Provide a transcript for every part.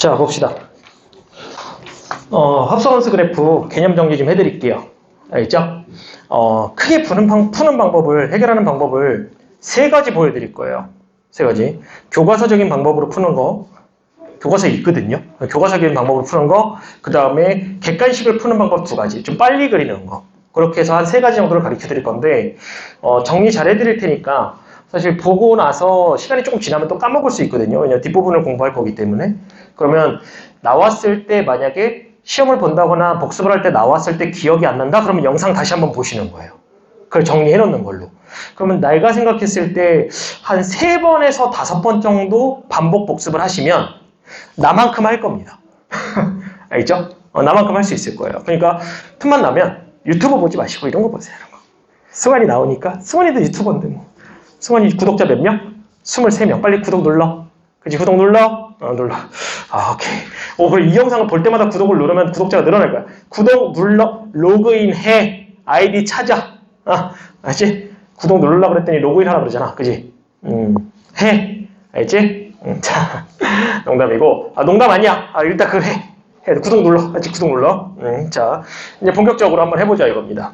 자, 봅시다. 어, 합성함수 그래프 개념 정리 좀 해드릴게요. 알겠죠? 어, 크게 푸는, 방, 푸는 방법을, 해결하는 방법을 세 가지 보여드릴 거예요. 세 가지. 교과서적인 방법으로 푸는 거, 교과서에 있거든요. 교과서적인 방법으로 푸는 거, 그 다음에 객관식을 푸는 방법 두 가지. 좀 빨리 그리는 거. 그렇게 해서 한 세 가지 정도를 가르쳐 드릴 건데, 어, 정리 잘 해드릴 테니까, 사실 보고 나서 시간이 조금 지나면 또 까먹을 수 있거든요. 왜냐면 뒷부분을 공부할 거기 때문에. 그러면 나왔을 때 만약에 시험을 본다거나 복습을 할 때 나왔을 때 기억이 안 난다? 그러면 영상 다시 한번 보시는 거예요. 그걸 정리해 놓는 걸로. 그러면 내가 생각했을 때 한 세 번에서 다섯 번 정도 반복 복습을 하시면 나만큼 할 겁니다. 알겠죠? 어, 나만큼 할 수 있을 거예요. 그러니까 틈만 나면 유튜브 보지 마시고 이런 거 보세요. 이런 거. 승환이 나오니까 승환이도 유튜버인데 뭐. 승환이 구독자 몇 명? 23명. 빨리 구독 눌러. 그지 구독 눌러? 어, 눌러. 아, 오케이. 오, 이 영상을 볼 때마다 구독을 누르면 구독자가 늘어날 거야. 구독 눌러. 로그인 해. 아이디 찾아. 아, 알지? 구독 누르려고 그랬더니 로그인 하라 그러잖아. 그지? 음, 해. 알지? 음, 자, 농담이고. 아, 농담 아니야. 아, 일단 그걸 해. 해. 구독 눌러. 아직 구독 눌러. 음, 자, 이제 본격적으로 한번 해보자 이겁니다.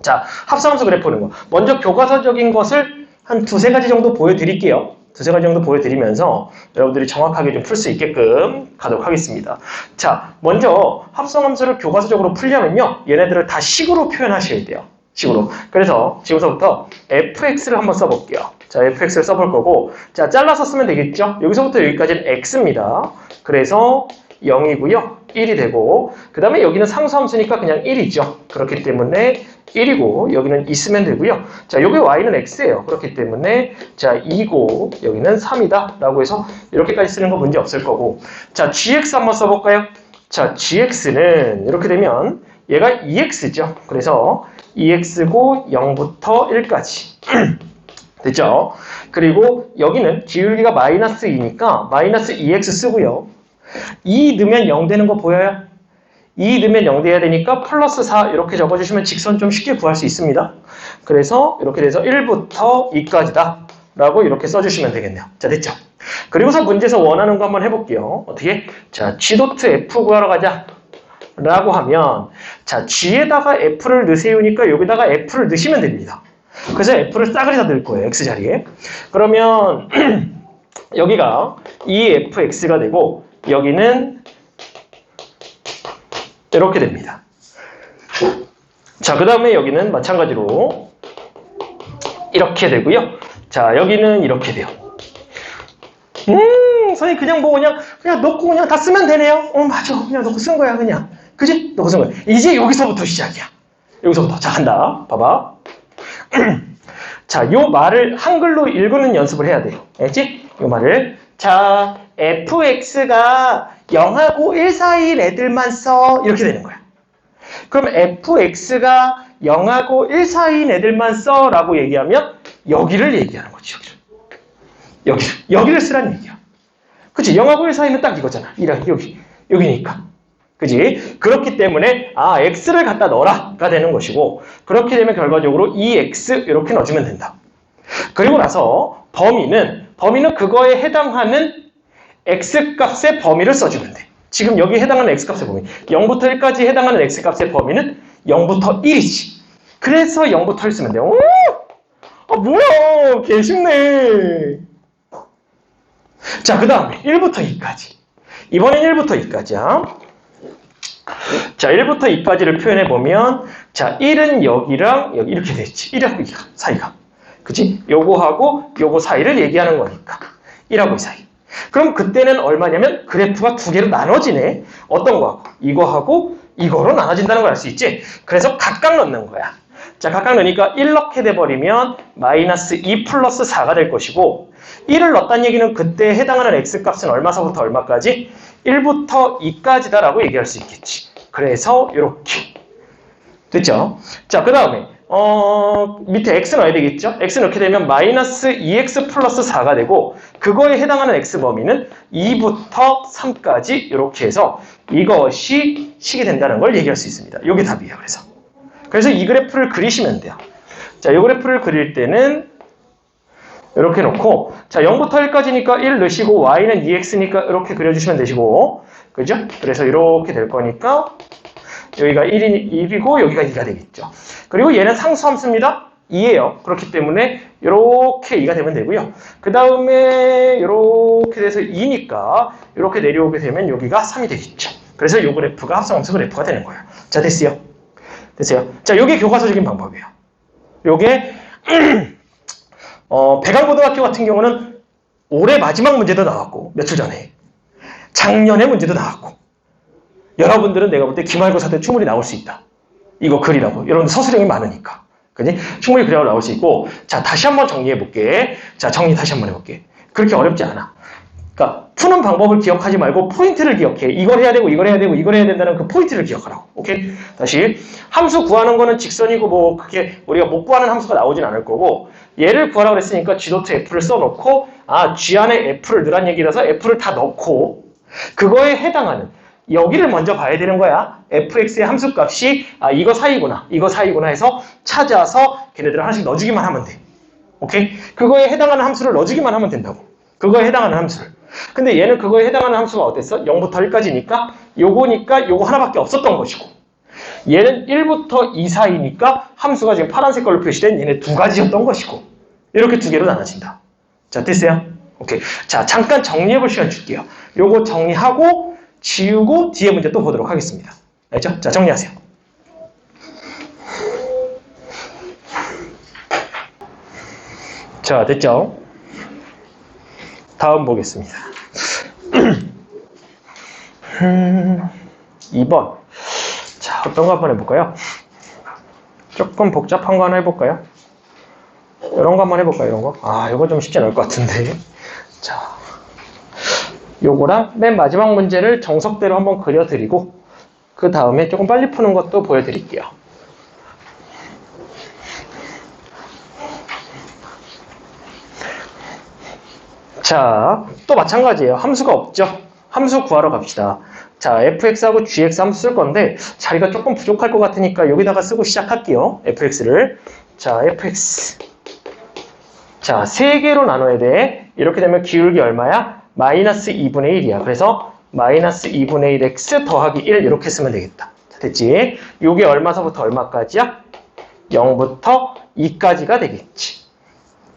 자, 합성함수 그래프 보는 거. 먼저 교과서적인 것을 한 두세 가지 정도 보여드릴게요. 두세 가지 정도 보여드리면서 여러분들이 정확하게 좀 풀 수 있게끔 가도록 하겠습니다. 자, 먼저 합성함수를 교과서적으로 풀려면요. 얘네들을 다 식으로 표현하셔야 돼요. 식으로. 그래서 지금서부터 fx를 한번 써볼게요. 자, fx를 써볼 거고 자, 잘라서 쓰면 되겠죠? 여기서부터 여기까지는 x입니다. 그래서 0이고요. 1이 되고 그 다음에 여기는 상수함수니까 그냥 1이죠. 그렇기 때문에 1이고 여기는 있으면 되고요. 자, 여기 y는 x예요. 그렇기 때문에 자 2고 여기는 3이다 라고 해서 이렇게까지 쓰는 거 문제 없을 거고 자 gx 한번 써볼까요? 자 gx는 이렇게 되면 얘가 2x죠. 그래서 2x고 0부터 1까지 됐죠? 그리고 여기는 기울기가 마이너스 2니까 마이너스 2x 쓰고요. 2 넣으면 0 되는 거 보여요? 2 넣으면 0 돼야 되니까 플러스 4 이렇게 적어주시면 직선 좀 쉽게 구할 수 있습니다. 그래서 이렇게 돼서 1부터 2까지다 라고 이렇게 써주시면 되겠네요. 자 됐죠? 그리고서 문제에서 원하는 거 한번 해볼게요. 어떻게? 자 G.F 구하러 가자 라고 하면 자 G에다가 F를 넣으세요니까 여기다가 F를 넣으시면 됩니다. 그래서 F를 싸그리 다 넣을 거예요. X 자리에. 그러면 여기가 2fx가 되고 여기는 이렇게 됩니다. 자, 그 다음에 여기는 마찬가지로 이렇게 되고요. 자, 여기는 이렇게 돼요. 음, 선생님 그냥 뭐 그냥 그냥 넣고 그냥 다 쓰면 되네요. 어, 맞아. 그냥 넣고 쓴 거야, 그냥. 그지? 넣고 쓴 거야. 이제 여기서부터 시작이야. 여기서부터. 자, 간다. 봐봐. 자, 요 말을 한글로 읽는 연습을 해야 돼요. 알지? 요 말을. 자, fx가 0하고 1 사이인 애들만 써. 이렇게 되는 거야. 그럼 fx가 0하고 1 사이인 애들만 써. 라고 얘기하면 여기를 얘기하는 거지. 여기를. 여기를. 여기를 쓰라는 얘기야. 그치? 0하고 1 사이는 딱 이거잖아. 이랑 여기. 여기니까. 그지? 그렇기 때문에 아 x를 갖다 넣어라가 되는 것이고 그렇게 되면 결과적으로 2x 이렇게 넣어주면 된다. 그리고 나서 범위는 범위는 그거에 해당하는 x 값의 범위를 써주면 돼. 지금 여기 해당하는 x 값의 범위 0부터 1까지 해당하는 x 값의 범위는 0부터 1이지. 그래서 0부터 1 쓰면 돼. 오! 아 뭐야 개 쉽네. 자 그 다음에 1부터 2까지. 이번엔 1부터 2까지야. 자, 1부터 2까지를 표현해 보면 자, 1은 여기랑 여기 이렇게 됐지. 1하고 2가 사이가. 그치? 요거하고 요거 사이를 얘기하는 거니까. 1하고 2 사이. 그럼 그때는 얼마냐면 그래프가 두 개로 나눠지네. 어떤 거하고? 이거하고 이거로 나눠진다는 걸 알 수 있지? 그래서 각각 넣는 거야. 자, 각각 넣으니까 1 넣게 돼버리면 마이너스 2 플러스 4가 될 것이고 1을 넣었다는 얘기는 그때 해당하는 x값은 얼마서부터 얼마까지? 1부터 2까지다 라고 얘기할 수 있겠지. 그래서 이렇게 됐죠? 자, 그 다음에 어, 밑에 x 넣어야 되겠죠? x 넣게 되면 마이너스 2x 플러스 4가 되고 그거에 해당하는 x 범위는 2부터 3까지 이렇게 해서 이것이 식이 된다는 걸 얘기할 수 있습니다. 이게 답이에요. 그래서 그래서 이 그래프를 그리시면 돼요. 자, 이 그래프를 그릴 때는 이렇게 놓고 자 0부터 1까지니까 1 넣으시고 y는 2x니까 이렇게 그려주시면 되시고 그죠? 그래서 이렇게 될 거니까 여기가 1이 1이고 여기가 2가 되겠죠. 그리고 얘는 상수함수입니다. 2예요. 그렇기 때문에 이렇게 2가 되면 되고요. 그 다음에 이렇게 돼서 2니까 이렇게 내려오게 되면 여기가 3이 되겠죠. 그래서 요 그래프가 합성함수 그래프가 되는 거예요. 자 됐어요. 됐어요. 자 요게 교과서적인 방법이에요. 요게 어, 백안고등학교 같은 경우는 올해 마지막 문제도 나왔고 며칠 전에 작년에 문제도 나왔고 여러분들은 내가 볼 때 기말고사 때 충분히 나올 수 있다. 이거 글이라고. 여러분 서술형이 많으니까. 그지? 충분히 글이라고 나올 수 있고 자 다시 한번 정리해 볼게. 자 정리 다시 한번 해볼게. 그렇게 어렵지 않아. 그러니까 푸는 방법을 기억하지 말고 포인트를 기억해. 이걸 해야 되고 이걸 해야 되고 이걸 해야 된다는 그 포인트를 기억하라고. 오케이? 다시 함수 구하는 거는 직선이고 뭐 그렇게 우리가 못 구하는 함수가 나오진 않을 거고 얘를 구하라고 했으니까 G.F를 F를 써놓고 아 G 안에 F를 넣으란 얘기라서 F를 다 넣고 그거에 해당하는 여기를 먼저 봐야 되는 거야. fx의 함수값이 아 이거 사이구나 이거 사이구나 해서 찾아서 걔네들을 하나씩 넣어주기만 하면 돼. 오케이? 그거에 해당하는 함수를 넣어주기만 하면 된다고. 그거에 해당하는 함수를. 근데 얘는 그거에 해당하는 함수가 어땠어? 0부터 1까지니까 요거니까 요거 하나밖에 없었던 것이고 얘는 1부터 2 사이니까 함수가 지금 파란색 걸로 표시된 얘네 두 가지였던 것이고 이렇게 두 개로 나눠진다. 자 됐어요? 오케이. 자 잠깐 정리해 볼 시간 줄게요. 요거 정리하고 지우고 뒤에 문제 또 보도록 하겠습니다. 알죠? 자 정리하세요. 자 됐죠? 다음 보겠습니다. 음, 2번. 자, 어떤 거 한번 해볼까요? 조금 복잡한 거 하나 해볼까요? 이런 거 한번 해볼까요? 이런 거? 아, 이거 좀 쉽지 않을 것 같은데. 자, 요거랑 맨 마지막 문제를 정석대로 한번 그려드리고, 그 다음에 조금 빨리 푸는 것도 보여드릴게요. 자, 또 마찬가지예요. 함수가 없죠? 함수 구하러 갑시다. 자, fx하고 gx 함수 쓸 건데 자리가 조금 부족할 것 같으니까 여기다가 쓰고 시작할게요. fx를. 자, fx. 자, 세 개로 나눠야 돼. 이렇게 되면 기울기 얼마야? 마이너스 2분의 1이야. 그래서 마이너스 2분의 1x 더하기 1 이렇게 쓰면 되겠다. 자, 됐지? 요게 얼마서부터 얼마까지야? 0부터 2까지가 되겠지.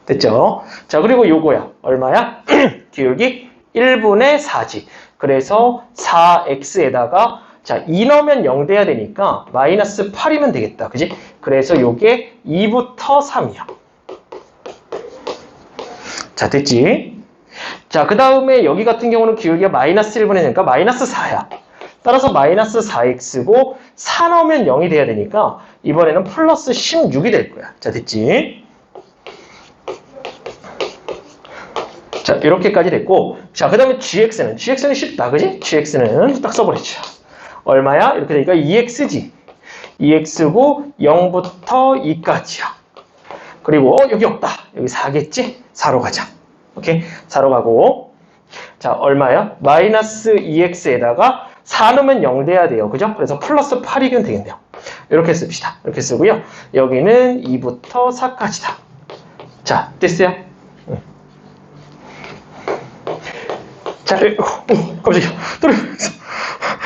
됐죠? 자, 그리고 요거야. 얼마야? 기울기 1분의 4지. 그래서 4x에다가 자, 2 넣으면 0 돼야 되니까 마이너스 8이면 되겠다. 그지? 그래서 요게 2부터 3이야. 자, 됐지? 자, 그 다음에 여기 같은 경우는 기울기가 마이너스 1분의 1이니까 마이너스 4야. 따라서 마이너스 4x고 4 넣으면 0이 돼야 되니까 이번에는 플러스 16이 될 거야. 자, 됐지? 자, 이렇게까지 됐고, 자, 그 다음에 gx는, gx는 쉽다, 그지? gx는 딱 써버리죠. 얼마야? 이렇게 되니까 2x지. 2x고 0부터 2까지야. 그리고 어, 여기 없다. 여기 4겠지? 4로 가자. 오케이? 4로 가고, 자, 얼마야? 마이너스 2x에다가 4 넣으면 0 돼야 돼요. 그죠? 그래서 플러스 8이면 되겠네요. 이렇게 씁시다. 이렇게 쓰고요. 여기는 2부터 4까지다. 자, 됐어요? 자, 어, 깜짝이야. 떨어졌어.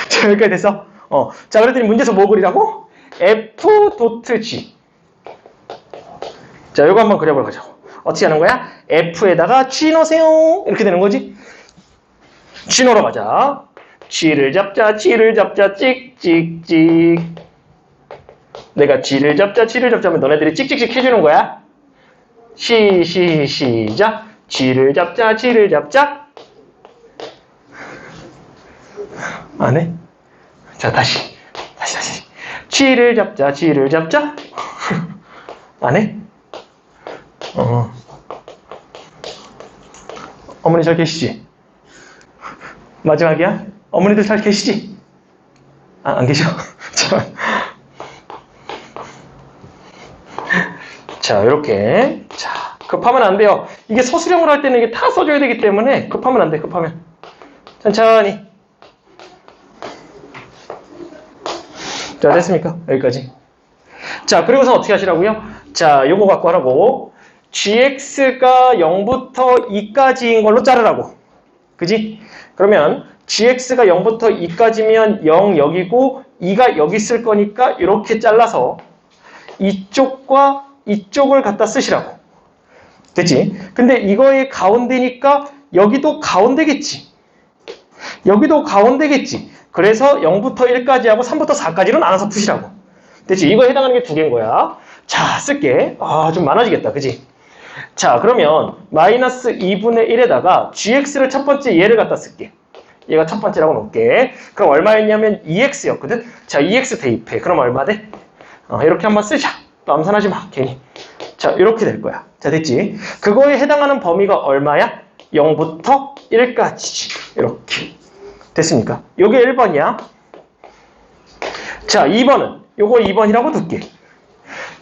자, 여기까지 됐어. 어. 자, 그랬더니 문제에서 뭐 그리라고? F 도트 G. 자, 이거 한번 가자고. 어떻게 하는 거야? F에다가 넣으세요. 이렇게 되는 거지. 넣으러 가자. G를 잡자, G를 잡자, 찍찍찍. 내가 G를 잡자, G를 잡자면 너네들이 찍찍찍 해주는 거야. 시, 시, 시작. G를 잡자, G를 잡자. 안 해? 자, 다시. 다시, 다시. 쥐를 잡자, 쥐를 잡자. 안 해? 어. 어머니 잘 계시지? 마지막이야? 어머니들 잘 계시지? 아, 안 계셔? 자. 자, 이렇게. 자, 급하면 안 돼요. 이게 서술형으로 할 때는 이게 다 써줘야 되기 때문에 급하면 안 돼, 급하면. 천천히. 자, 됐습니까? 여기까지. 자, 그리고서 어떻게 하시라고요? 자, 요거 갖고 하라고. Gx가 0부터 2까지인 걸로 자르라고. 그지? 그러면 gx가 0부터 2까지면 0 여기고 2가 여기 있을 거니까 이렇게 잘라서 이쪽과 이쪽을 갖다 쓰시라고. 됐지? 근데 이거의 가운데니까 여기도 가운데겠지. 여기도 가운데겠지. 그래서 0부터 1까지 하고 3부터 4까지로 나눠서 푸시라고. 됐지? 이거에 해당하는 게 두 개인 거야. 자, 쓸게. 아, 좀 많아지겠다. 그지? 자, 그러면 마이너스 2분의 1에다가 gx를 첫 번째 얘를 갖다 쓸게. 얘가 첫 번째라고 놓을게. 그럼 얼마였냐면 2x였거든? 자, 2x 대입해. 그럼 얼마 돼? 어, 이렇게 한번 쓰자. 또 암산하지 마, 괜히. 자, 이렇게 될 거야. 자, 됐지? 그거에 해당하는 범위가 얼마야? 0부터 1까지지. 이렇게. 됐습니까? 요게 1번이야. 자, 2번은 요거 2번이라고 둘게.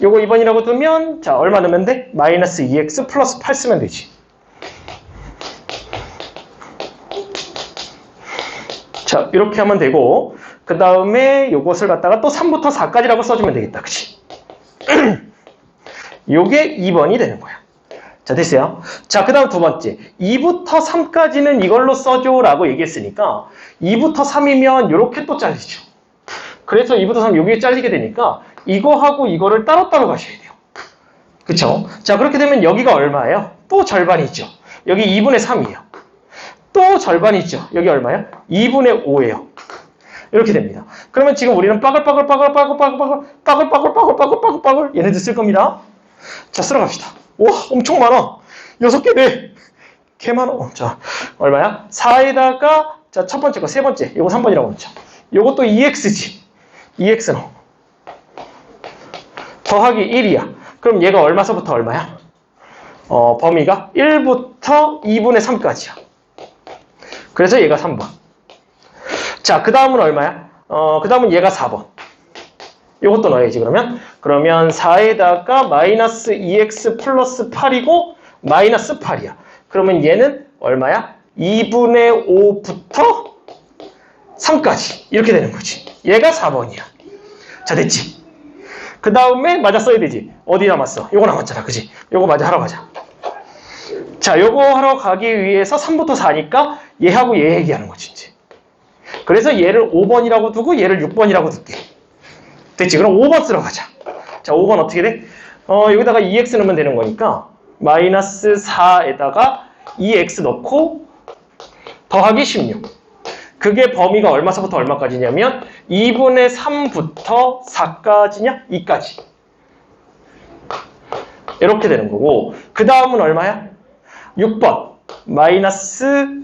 요거 2번이라고 두면 자, 얼마 넣으면 돼? 마이너스 2x 플러스 8 쓰면 되지. 자, 이렇게 하면 되고 그 다음에 요것을 갖다가 또 3부터 4까지라고 써주면 되겠다. 그치? 요게 2번이 되는 거야. 자, 됐어요? 자, 그 다음 두 번째. 2부터 3까지는 이걸로 써줘 라고 얘기했으니까 2부터 3이면 이렇게 또 잘리죠. 그래서 2부터 3 여기에 잘리게 되니까 이거하고 이거를 따로따로 가셔야 돼요. 그쵸? 자, 그렇게 되면 여기가 얼마예요? 또 절반이죠. 여기 2분의 3이에요. 또 절반이죠. 여기 얼마예요? 2분의 5예요. 이렇게 됩니다. 그러면 지금 우리는 빠글빠글빠글빠글빠글빠글 빠글빠글빠글빠글빠글빠글 얘네들 쓸 겁니다. 자, 쓸어 갑시다. 와, 엄청 많아. 여섯 개 네. 개 많아. 자, 얼마야? 4에다가 자, 첫 번째 거, 세 번째. 요거 3번이라고 놓자. 요것도 2x지. 2x 는 더하기 1이야. 그럼 얘가 얼마서부터 얼마야? 어, 범위가 1부터 2분의 3까지야. 그래서 얘가 3번. 자, 그 다음은 얼마야? 어, 그 다음은 얘가 4번. 이것도 넣어야지, 그러면. 그러면 4에다가 마이너스 2x 플러스 8이고, 마이너스 8이야. 그러면 얘는 얼마야? 2분의 5부터 3까지. 이렇게 되는 거지. 얘가 4번이야. 자, 됐지? 그 다음에 맞아 써야 되지. 어디 남았어? 요거 남았잖아. 그지? 요거 맞아 하러 가자. 자, 요거 하러 가기 위해서 3부터 4니까 얘하고 얘 얘기하는 거지, 이제. 그래서 얘를 5번이라고 두고 얘를 6번이라고 둘게. 됐지? 그럼 5번 쓰러 가자. 자, 5번 어떻게 돼? 어, 여기다가 2x 넣으면 되는 거니까 마이너스 4에다가 2x 넣고 더하기 16. 그게 범위가 얼마서부터 얼마까지냐면 2분의 3부터 4까지냐? 2까지. 이렇게 되는 거고 그 다음은 얼마야? 6번 마이너스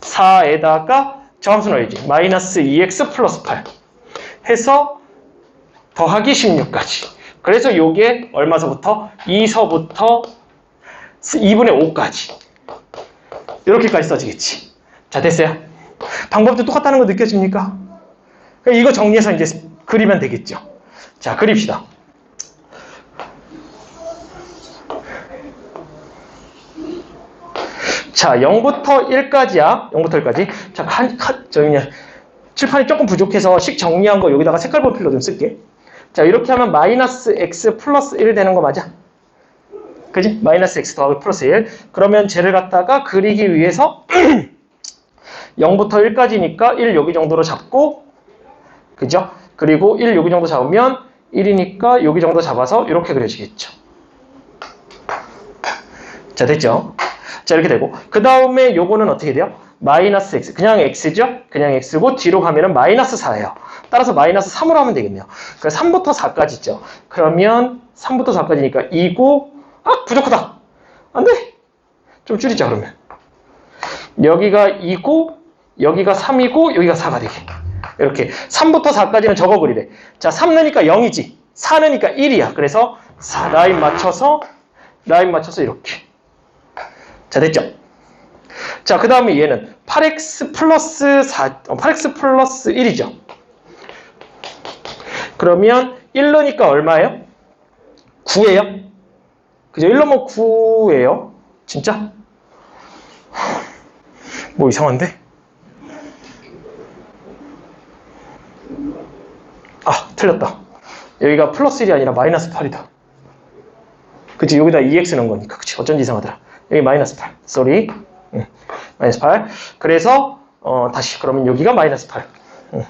4에다가 저 함수 넣어야지 마이너스 2x 플러스 8 해서 더하기 16까지 그래서 요게 얼마서부터? 2서부터 2분의 5까지 이렇게까지 써지겠지 자 됐어요? 방법도 똑같다는 거 느껴집니까? 이거 정리해서 이제 그리면 되겠죠 자 그립시다 자, 0부터 1까지야. 0부터 1까지. 자, 한, 한, 저, 그냥, 칠판이 조금 부족해서 식 정리한 거 여기다가 색깔 볼필로 좀 쓸게. 자, 이렇게 하면 마이너스 x 플러스 1 되는 거 맞아? 그지? 마이너스 x 더하기 플러스 1. 그러면 쟤를 갖다가 그리기 위해서 0부터 1까지니까 1 여기 정도로 잡고, 그죠? 그리고 1 여기 정도 잡으면 1이니까 여기 정도 잡아서 이렇게 그려지겠죠. 자, 됐죠? 자, 이렇게 되고. 그 다음에 요거는 어떻게 돼요? 마이너스 x. 그냥 x죠? 그냥 x고, 뒤로 가면은 마이너스 4예요. 따라서 마이너스 3으로 하면 되겠네요. 그러니까 3부터 4까지 있죠. 그러면 3부터 4까지니까 2고, 아, 부족하다. 안 돼. 좀 줄이자, 그러면. 여기가 2고, 여기가 3이고, 여기가 4가 되게. 이렇게. 3부터 4까지는 저거 그리래. 자, 3 넣으니까 0이지. 4 넣으니까 1이야. 그래서 4 라인 맞춰서, 라인 맞춰서 이렇게. 자, 됐죠? 자, 그 다음에 얘는 8x 플러스 4, 어, 8x 플러스 1이죠. 그러면 1 넣으니까 얼마예요? 9예요? 그죠? 1 넣으면 9예요? 진짜? 뭐 이상한데? 틀렸다. 여기가 플러스 1이 아니라 마이너스 8이다. 그치 여기다 2x 넣은 거니까. 그치 어쩐지 이상하더라 여기 마이너스 8 쏘리 응. 마이너스 8 그래서 어, 다시 그러면 여기가 마이너스 8 응.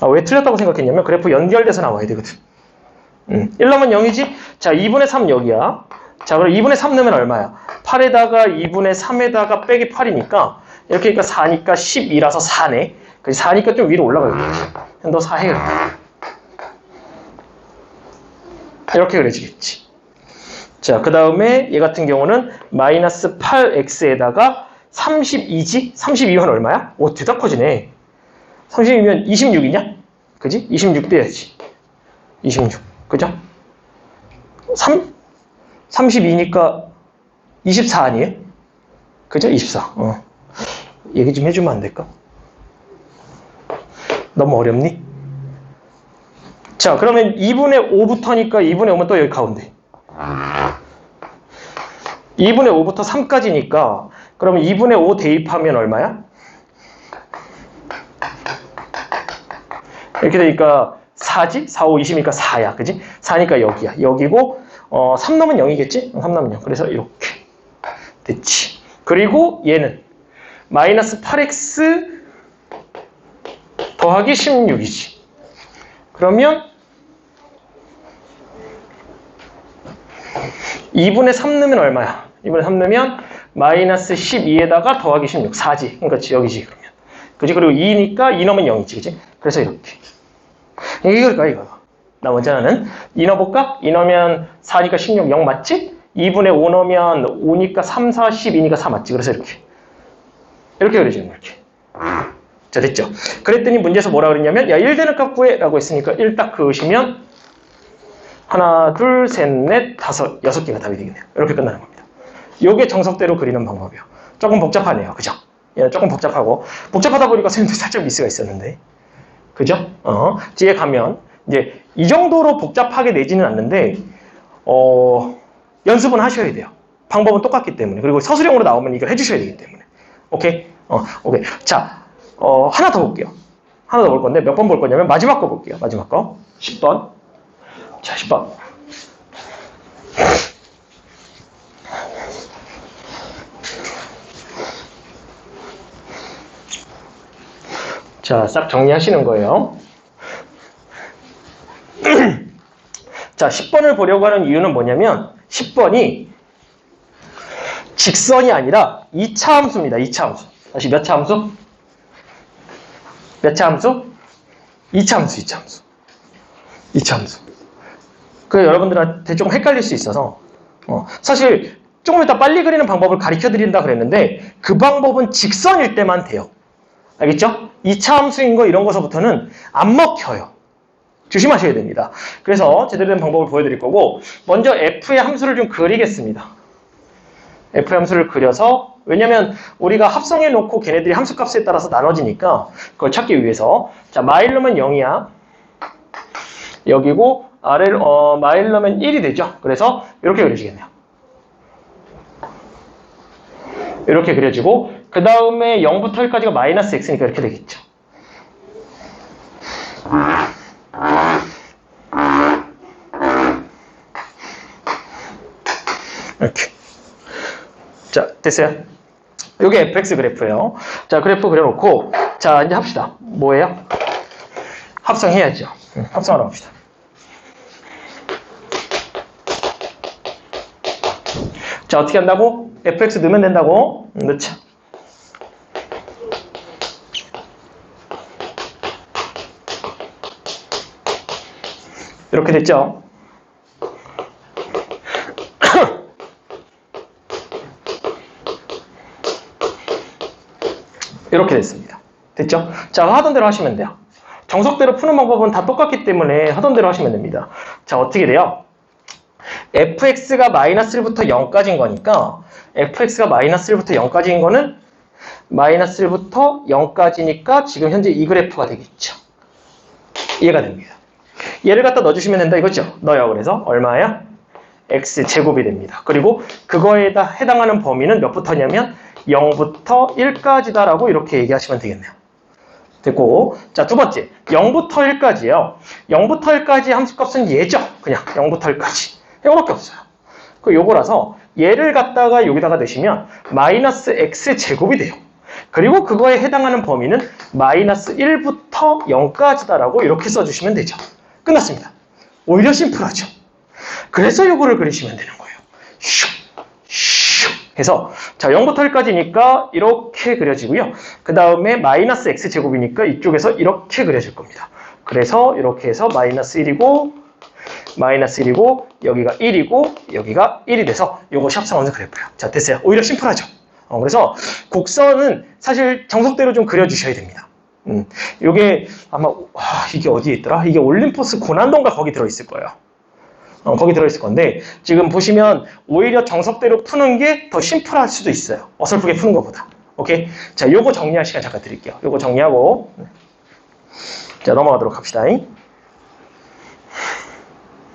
아, 왜 틀렸다고 생각했냐면 그래프 연결돼서 나와야 되거든. 응. 1 넣으면 0이지? 자 2분의 3 여기야. 자 그럼 2분의 3 넣으면 얼마야? 8에다가 2분의 3에다가 빼기 8이니까 이렇게 하니까 4니까 12라서 4네 그래서 4니까 좀 위로 올라가야겠지 너 4해 그럼 이렇게 그려지겠지. 자, 그 다음에 얘 같은 경우는 마이너스 8x에다가 32지? 32면 얼마야? 오, 대다 커지네. 32면 26이냐? 그지? 26 돼야지. 26. 그죠? 3, 32니까 24 아니에요? 그죠? 24. 어. 얘기 좀 해주면 안 될까? 너무 어렵니? 자, 그러면 2분의 5부터니까 2분의 5면 또 여기 가운데. 2분의 5부터 3까지니까 그러면 2분의 5 대입하면 얼마야? 이렇게 되니까 4지? 4, 5, 20이니까 4야. 그지? 4니까 여기야. 여기고 어, 3 넣으면 0이겠지? 3 넣으면 0. 그래서 이렇게 됐지. 그리고 얘는 마이너스 8x 더하기 16이지. 그러면 2분의 3 넣으면 얼마야? 2분의 3 넣으면 마이너스 12에다가 더하기 16, 4지. 그러니까 여기지 그러면. 그지? 그리고 2니까 2 넣으면 0이지. 그지? 그래서 이렇게. 이걸까 이거. 나 먼저 하는 2 넣어볼까? 2 넣으면 4니까 16, 0 맞지? 2분의 5 넣으면 5니까 3, 4, 12니까 4 맞지? 그래서 이렇게. 이렇게 그려지는 거야, 이렇게. 자, 됐죠? 그랬더니 문제에서 뭐라 그랬냐면, 야, 1되는 값 구해! 라고 했으니까 1 딱 그으시면, 하나, 둘, 셋, 넷, 다섯, 여섯 개가 답이 되겠네요. 이렇게 끝나는 겁니다. 요게 정석대로 그리는 방법이에요. 조금 복잡하네요. 그죠? 예, 조금 복잡하고. 복잡하다 보니까 선생님도 살짝 미스가 있었는데. 그죠? 어, 뒤에 가면, 이제, 이 정도로 복잡하게 내지는 않는데, 어, 연습은 하셔야 돼요. 방법은 똑같기 때문에. 그리고 서술형으로 나오면 이걸 해주셔야 되기 때문에. 오케이? 어, 오케이. 자, 어, 하나 더 볼게요. 하나 더 볼 건데, 몇 번 볼 거냐면, 마지막 거 볼게요. 마지막 거. 10번. 자, 10번. 자, 싹 정리하시는 거예요. 자, 10번을 보려고 하는 이유는 뭐냐면 10번이 직선이 아니라 2차 함수입니다. 2차 함수. 다시 몇 차 함수? 몇 차 함수? 2차 함수, 2차 함수. 2차 함수. 그 여러분들한테 조금 헷갈릴 수 있어서 어, 사실 조금 이따 빨리 그리는 방법을 가르쳐 드린다 그랬는데 그 방법은 직선일 때만 돼요. 알겠죠? 2차 함수인 거 이런 거서부터는 안 먹혀요. 조심하셔야 됩니다. 그래서 제대로 된 방법을 보여드릴 거고 먼저 f의 함수를 좀 그리겠습니다. f의 함수를 그려서 왜냐면 우리가 합성해 놓고 걔네들이 함수값에 따라서 나눠지니까 그걸 찾기 위해서 자 마일로면 0이야. 여기고 아래로 어, 마일로면 1이 되죠. 그래서 이렇게 그려지겠네요. 이렇게 그려지고 그 다음에 0부터 1까지가 마이너스 x니까 이렇게 되겠죠. 이렇게. 자, 됐어요? 이게 fx 그래프예요. 자, 그래프 그려놓고 자, 이제 합시다. 뭐예요? 합성해야죠. 응, 합성하러 갑시다. 자, 어떻게 한다고? fx 넣으면 된다고? 응, 넣자. 이렇게 됐죠? 이렇게 됐습니다. 됐죠? 자, 하던 대로 하시면 돼요. 정석대로 푸는 방법은 다 똑같기 때문에 하던 대로 하시면 됩니다. 자, 어떻게 돼요? fx가 마이너스 1부터 0까지인 거니까 fx가 마이너스 1부터 0까지인 거는 마이너스 1부터 0까지니까 지금 현재 이 그래프가 되겠죠. 이해가 됩니다. 얘를 갖다 넣어주시면 된다 이거죠. 넣어요. 그래서 얼마야? x 제곱이 됩니다. 그리고 그거에다 해당하는 범위는 몇부터냐면 0부터 1까지다라고 이렇게 얘기하시면 되겠네요. 됐고 자 두 번째 0부터 1까지요. 0부터 1까지 함수값은 얘죠. 그냥 0부터 1까지. 이거밖에 없어요. 그 요거라서 얘를 갖다가 여기다가 내시면 마이너스 x 제곱이 돼요. 그리고 그거에 해당하는 범위는 마이너스 1부터 0까지다라고 이렇게 써주시면 되죠. 끝났습니다. 오히려 심플하죠. 그래서 요거를 그리시면 되는 거예요. 슉, 슉 해서 자 0부터 1까지니까 이렇게 그려지고요. 그 다음에 마이너스 x 제곱이니까 이쪽에서 이렇게 그려질 겁니다. 그래서 이렇게 해서 마이너스 1이고 마이너스 1이고 여기가 1이고 여기가 1이 돼서 요것이 합성원을 그려버려요. 자 됐어요. 오히려 심플하죠. 어, 그래서 곡선은 사실 정석대로 좀 그려주셔야 됩니다. 음, 요게 아마 와, 이게 어디에 있더라? 이게 올림포스 고난도인가 거기 들어있을 거예요. 어, 거기 들어있을 건데 지금 보시면 오히려 정석대로 푸는 게 더 심플할 수도 있어요. 어설프게 푸는 것보다. 오케이? 자, 요거 정리할 시간 잠깐 드릴게요. 요거 정리하고 자 넘어가도록 합시다.